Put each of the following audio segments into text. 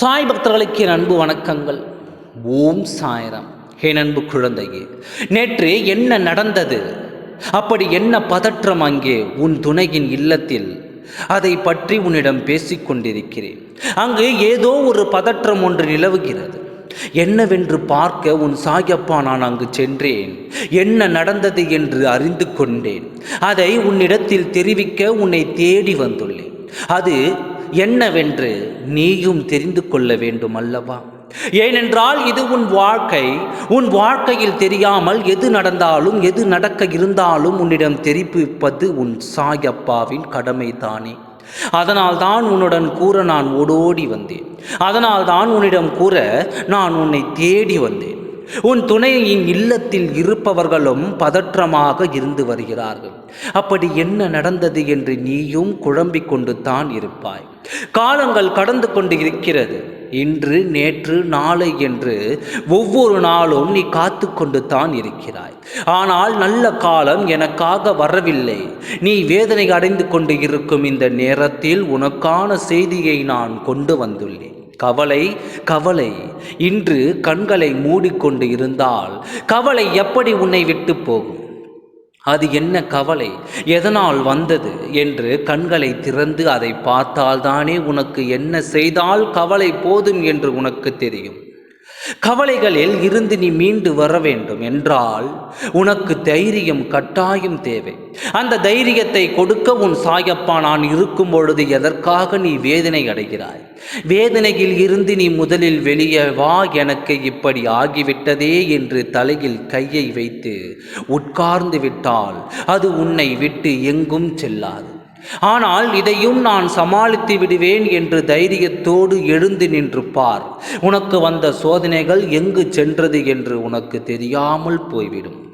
சாய் பக்தர்களுக்கு என் அன்பு வணக்கங்கள். ஓம் சாயரம். என் அன்பு குழந்தையே நேற்று என்ன நடந்தது? அப்படி என்ன பதற்றம் அங்கே உன் துணையின் இல்லத்தில்? அதை பற்றி உன்னிடம் பேசிக்கொண்டிருக்கிறேன் அங்கு ஏதோ ஒரு பதற்றம் ஒன்று நிலவுகிறது. என்னவென்று பார்க்க உன் சாயப்பா நான் அங்கு சென்றேன். என்ன நடந்தது என்று அறிந்து கொண்டேன். அதை உன்னிடத்தில் தெரிவிக்க உன்னை தேடி வந்துள்ளேன். அது என்னவென்று நீயும் தெரிந்து கொள்ள வேண்டும் அல்லவா ஏனென்றால் இது உன் வாழ்க்கை. உன் வாழ்க்கையில் தெரியாமல் எது நடந்தாலும் எது நடக்க இருந்தாலும் உன்னிடம் தெரிவிப்பது உன் சாயப்பாவின் கடமைதானே. அதனால் தான் உன்னுடன் கூற நான் ஓடோடி வந்தேன். அதனால் தான் உன்னிடம் கூற நான் உன்னை தேடி வந்தேன். உன் துணையின் இல்லத்தில் இருப்பவர்களும் பதற்றமாக இருந்து வருகிறார்கள். அப்படி என்ன நடந்தது என்று நீயும் குழம்பிக் கொண்டு தான் இருப்பாய். காலங்கள் கடந்து கொண்டு இருக்கிறது. இன்று நேற்று நாளை என்று ஒவ்வொரு நாளும் நீ காத்து கொண்டு தான் இருக்கிறாய். ஆனால் நல்ல காலம் எனக்காக வரவில்லை. நீ வேதனை அடைந்து கொண்டு இருக்கும் இந்த நேரத்தில் உனக்கான செய்தியை நான் கொண்டு வந்துள்ளேன். கவலை கவலை. இன்று கண்களை மூடிக்கொண்டு இருந்தால் கவலை எப்படி உன்னை விட்டு போகும்? அது என்ன கவலை? எதனால் வந்தது? என்று கண்களை திறந்து அதை பார்த்தால்தானே உனக்கு என்ன செய்தால் கவலை போதும் என்று உனக்கு தெரியும். கவலைகளில் இருந்து நீ மீண்டு வர வேண்டும் என்றால் உனக்கு தைரியம் கட்டாயம் தேவை. அந்த தைரியத்தை கொடுக்க உன் சாயப்பா நான் இருக்கும் பொழுது எதற்காக நீ வேதனை அடைகிறாய்? வேதனையில் இருந்து நீ முதலில் வெளியே வா எனக்கு இப்படி ஆகிவிட்டதே என்று தலையில் கையை வைத்து உட்கார்ந்து விட்டால் அது உன்னை விட்டு எங்கும் செல்லாது. ஆனால் இதையும் நான் சமாளித்து விடுவேன் என்று தைரியத்தோடு எழுந்து நின்று பார் உனக்கு வந்த சோதனைகள் எங்கு சென்றது என்று உனக்கு தெரியாமல் போய்விடும்.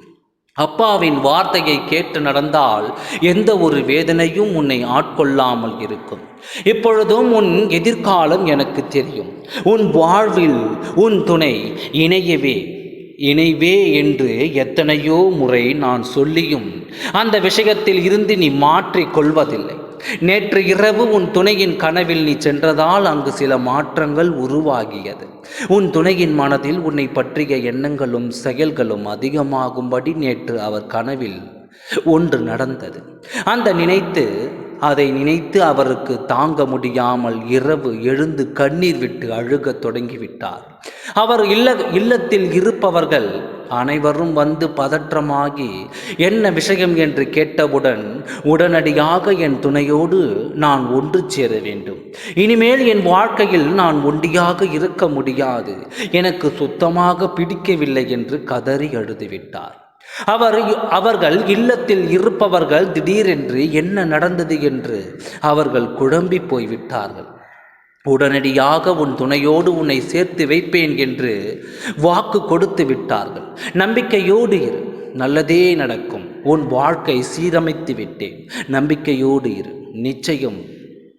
அப்பாவின் வார்த்தையை கேட்டு நடந்தால் எந்த ஒரு வேதனையும் உன்னை ஆட்கொள்ளாமல் இருக்கும். இப்பொழுதும் உன் எதிர்காலம் எனக்கு தெரியும். உன் வாழ்வில் உன் துணை இணையவே இணைவே என்று எத்தனையோ முறை நான் சொல்லியும் அந்த விஷயத்தில் இருந்து நீ மாற்றிக் கொள்வதில்லை. நேற்று இரவு உன் துணையின் கனவில் நீ சென்றதால் அங்கு சில மாற்றங்கள் உருவாகியது. உன் துணையின் மனதில் உன்னை பற்றிய எண்ணங்களும் செயல்களும் அதிகமாகும்படி நேற்று அவர் கனவில் ஒன்று நடந்தது. அந்த நினைத்து அதை நினைத்து அவருக்கு தாங்க முடியாமல் இரவு எழுந்து கண்ணீர் விட்டு அழுகத் தொடங்கிவிட்டார். அவர் இல்ல இல்லத்தில் இருப்பவர்கள் அனைவரும் வந்து பதற்றமாகி என்ன விஷயம் என்று கேட்டவுடன் உடனடியாக என் துணையோடு நான் ஒன்று சேர வேண்டும். இனிமேல் என் வாழ்க்கையில் நான் ஒண்டியாக இருக்க முடியாது. எனக்கு சுத்தமாக பிடிக்கவில்லை என்று கதறி அழுதுவிட்டார். அவர் அவர்கள் இல்லத்தில் இருப்பவர்கள் திடீரென்று என்ன நடந்தது என்று அவர்கள் குழம்பி போய்விட்டார்கள். உடனடியாக உன் துணையோடு உன்னை சேர்த்து வைப்பேன் என்று வாக்கு கொடுத்து விட்டார்கள். நம்பிக்கையோடு இரு. நல்லதே நடக்கும். உன் வாழ்க்கை சீரமைத்து விட்டேன். நம்பிக்கையோடு இரு. நிச்சயம்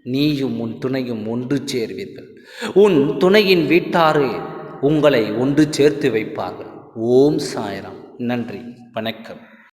நீயும் உன் துணையும் ஒன்று சேர்வீர்கள். உன் துணையின் வீட்டாரே உங்களை ஒன்று சேர்த்து வைப்பார்கள். ஓம் சாய்ராம். நன்றி. வணக்கம்.